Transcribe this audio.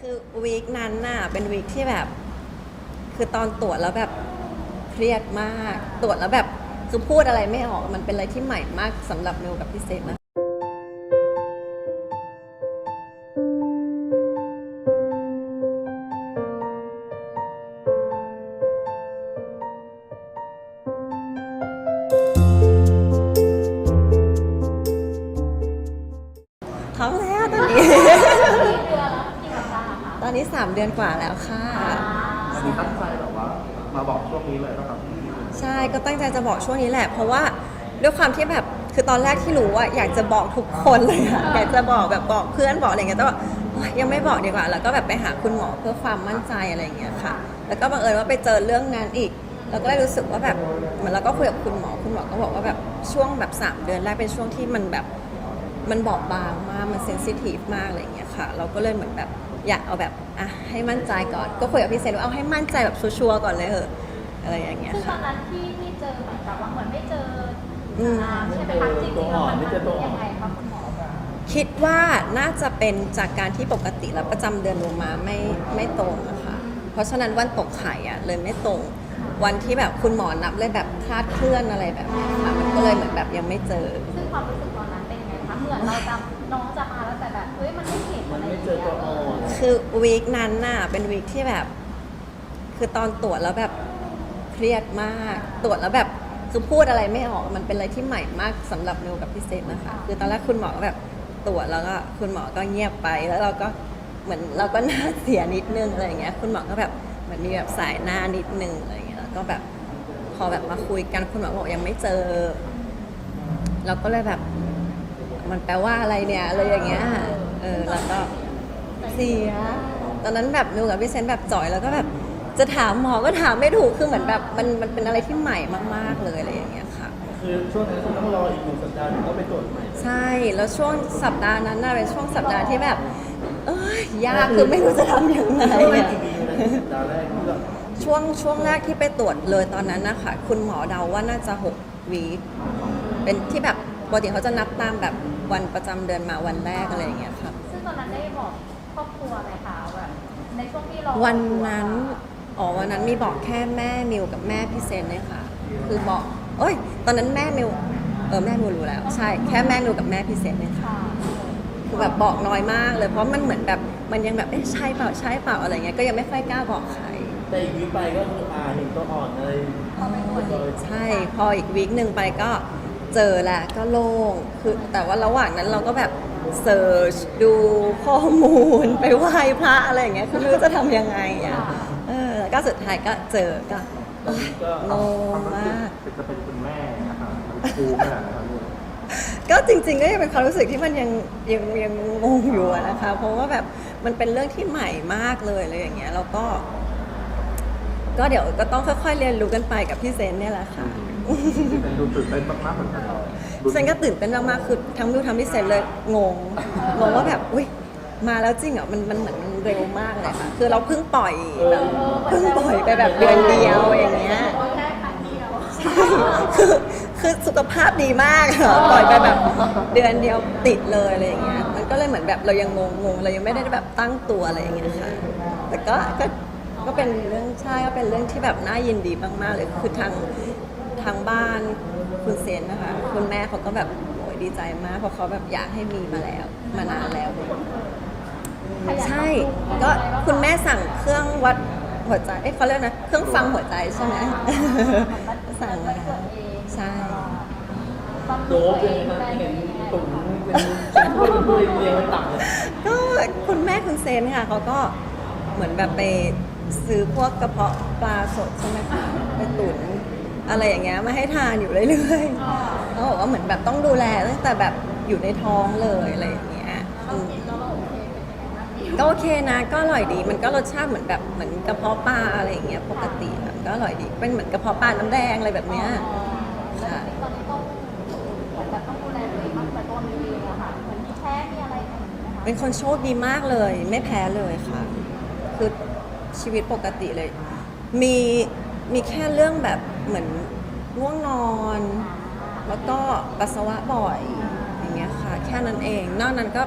คือวีคนั้นน่ะเป็นวีคที่แบบ คือตอนตรวจแล้วแบบเครียดมาก ตรวจแล้วแบบคือพูดอะไรไม่ออกมันเป็นอะไรที่ใหม่มากสำหรับเมลกับพี่เซนนะ อนนี้ 3 เดือนกว่าแล้วค่ะอันนี้ตั้งใจแบบว่ามาบอกช่วงนี้เลยนะครับใช่ก็ตั้งใจจะบอกช่วงนี้แหละ เพราะว่าด้วยความที่แบบคือตอนแรกที่รู้ว่าอยากจะบอกทุกคนเลยอะอยากจะบอกแบบบอกเพื่อนบอกอะไรเงี้ยแต่ว่าโอ๊ยยังไม่บอกดีกว่า แล้วก็แบบไปหาคุณหมอเพื่อความมั่นใจอะไรอย่างเงี้ยค่ะ แล้วก็บังเอิญว่าไปเจอเรื่องนั้นอีก แล้วก็เลยรู้สึกว่าแบบเหมือนเราก็คุยกับคุณหมอคุณหมอก็บอกว่าแบบช่วงแบบสามเดือนแรกเป็นช่วงที่มันแบบมันบอบบางมากมันเซนซิทีฟมากอะไรอย่างเงี้ยค่ะ เราก็เลยเหมือนแบบ อยากเอาแบบอะให้มั่นใจก่อน ก็คุยกับพี่เซนว่าเอาให้มั่นใจแบบชัวร์ๆก่อนเลยเหอะอะไรอย่างเงี้ยซึ่งตค่ะอนนั้นที่ที่เจอเหมือนกับว่าเหมือนไม่เจออืมน้ำใช่ไหมคะจริงๆแล้วมันมันยังไงคะคุณหมอ คิดว่าน่าจะเป็นจากการที่ปกติแล้วประจำเดือนลงมาไม่ไม่ตรงอะค่ะ เพราะฉะนั้นวันตกไข่อะเลยไม่ตรง วันที่แบบคุณหมอนับเลยแบบคลาดเคลื่อนอะไรแบบนี้ค่ะ มันก็เลยเหมือนแบบยังไม่เจอ ซึ่งความรู้สึกตอนนั้นเป็นไงคะเหมือนเราจำ น้องจะมาแล้วแต่แบบเฮ้ยมันไม่เห็นอะไรอย่างเงี้ยคือวีคนั้นน่ะเป็นวีคที่แบบ คือตอนตรวจแล้วแบบเครียดมาก ตรวจแล้วแบบคือพูดอะไรไม่ออกมันเป็นอะไรที่ใหม่มากสำหรับเมลกับพี่เซนนะคะ คือตอนแรกคุณหมอก็แบบตรวจแล้วก็คุณหมอก็เงียบไปแล้วเราก็เหมือนเราก็หน้าเสียนิดนึงอะไรอย่างเงี้ย คุณหมอก็แบบเหมือนมีแบบสายหน้านิดนึงอะไรอย่างเงี้ยแล้วก็แบบพอแบบมาคุยกันคุณหมอบอกยังไม่เจอ เราก็เลยแบบ มันแปลว่าอะไรเนี่ยอะไรอย่างเงี้ยเออแล้วก็เสียตอนนั้นแบบนูกับพี่เซนแบบจ่อยแล้วก็แบบจะถามหมอก็ถามไม่ถูกคือเหมือนแบบมันมันเป็นอะไรที่ใหม่มาก ๆเลยอะไรอย่างเงี้ยค่ะคือช่วงนี้คุณต้องรออีกหนึ่งสัปดาห์ถึงต้องไปตรวจใหม่ใช่แล้วช่วงสัปดาห์นั้นน่ะเป็นช่วงสัปดาห์ที่แบบ เอ้ยยากคือไม่รู้จะทำยังไงช่วงแรกอะกี่วีนะสัปดาห์แรกที่แบบช่วงช่วงแรกที่ไปตรวจเลยตอนนั้นนะคะคุณหมอเดาว่าน่าจะ6วีคเป็นที่แบบปกติเขาจะนับตามแบบ วันประจำเดือนมาวันแรกอะไรอย่างเงี้ยค่ะซึ่งตอนนั้นได้บอกครอบครัวไหมคะแบบในช่วงที่รอวันนั้นอ๋อวันนั้นมีบอกแค่แม่มิวกับแม่พี่เซนเนี่ยค่ะ คือบอกเอ้ย ตอนนั้นแม่มิวเออแม่มิวรู้แล้ว ใช่แค่แม่มิวกับแม่พี่เซนเนี่ยค่ะ ค่ะคือแบบบอกน้อยมากเลยเพราะมันเหมือนแบบมันยังแบบเอ๊ะใช่เปล่าใช่เปล่าอะไรเงี้ยก็ยังไม่ค่อยกล้าบอกใคร แต่อีกวีคไปก็คืออ่าเห็นตัวอ่อนเลย พอไปตรวจอีกใช่ พออีกวีคหนึ่งไปก็ เจอแหละก็โล่งคือแต่ว่าระหว่างนั้นเราก็แบบเซิร์ชดูข้อมูลไปไหว้พระอะไรอย่างเงี้ยคือไม่รู้จะทำยังไงอะเออแล้วก็สุดท้ายก็เจอก็โอ๊ยก็งงมาก จะเป็นคุณแม่นะครับครูขนาดนะครับลูกก็จริงๆก็ยังเป็นความรู้สึกที่มันยังยังยังงงอยู่อะนะคะ เพราะว่าแบบมันเป็นเรื่องที่ใหม่มากเลยอะไรอย่างเงี้ยแล้วก็ ก็เดี๋ยวก็ต้องค่อยๆเรียนรู้กันไปกับพี่เซนเนี่ยแหละค่ะเป็น ดูตื่นเต้นมากๆเหมือนกันเซนก็ตื่นเต้นมากๆคือทั้งมิวทั้งพี่เซนเลยงงงงว่าแบบอุ้ยมาแล้วจริงเหรอมันมันเหมือนมันเร็วมากเลยค่ะคือเราเพิ่งปล่อยแบบเพิ่งปล่อยไปแบบเดือนเดียวอย่างเงี้ยคือคือสุขภาพดีมากอะปล่อยไปแบบเดือนเดียวติดเลยอะไรอย่างเงี้ยมันก็เลยเหมือนแบบเรายังงงงเรายังไม่ได้แบบตั้งตัวอะไรอย่างเงี้ยค่ะแต่ก็ก็ก็เป็นเรื่องใช่ก็เป็นเรื่องที่แบบน่ายินดีมากๆเลยคือทาง ทางบ้านคุณเซนนะคะ คุณแม่เขาก็แบบโอ้ยดีใจมากเพราะเขาแบบอยากให้มีมาแล้ว มานานแล้ว ใช่ ก็คุณแม่สั่งเครื่องวัดหัวใจเอ้ยเขาเรียกนะ เครื่องฟังหัวใจใช่ไหมสั่งมาใช่โดบเลยนะเห็นตุ่มเป็นเป็นถ้วยเป็นถ้วยเรียงเป็นตับเลยก็คุณแม่คุณเซนค่ะเขาก็เหมือนแบบไปซื้อพวกกระเพาะปลาสดใช่ไหมคะไปตุ๋น อะไรอย่างเงี้ยมาให้ทานอยู่เรื่อยๆเขาบอกว่าเหมือนแบบต้องดูแลตั้งแต่แบบอยู่ในท้องเลยอะไรอย่างเงี้ยอืมก็โอเคนะ ก็อร่อยดี มันก็รสชาติเหมือนแบบเหมือนกระเพาะปลาอะไรอย่างเงี้ยปกติอะก็อร่อยดี เป็นเหมือนกระเพาะปลาน้ำแดงอะไรแบบเนี้ยค่ะ ตอนนี้ต้องเหมือนแบบต้องดูแลตัวเองมากกว่าตัวมีเองอะค่ะเหมือนมีแพ้มีอะไรอย่างเงี้ยนะคะเป็นคนโชคดีมากเลย ไม่แพ้เลยค่ะ คือชีวิตปกติเลย มี มีแค่เรื่องแบบเหมือนง่วงนอน แล้วก็ปัสสาวะบ่อยอย่างเงี้ยค่ะ แค่นั้นเอง นอกนั้นก็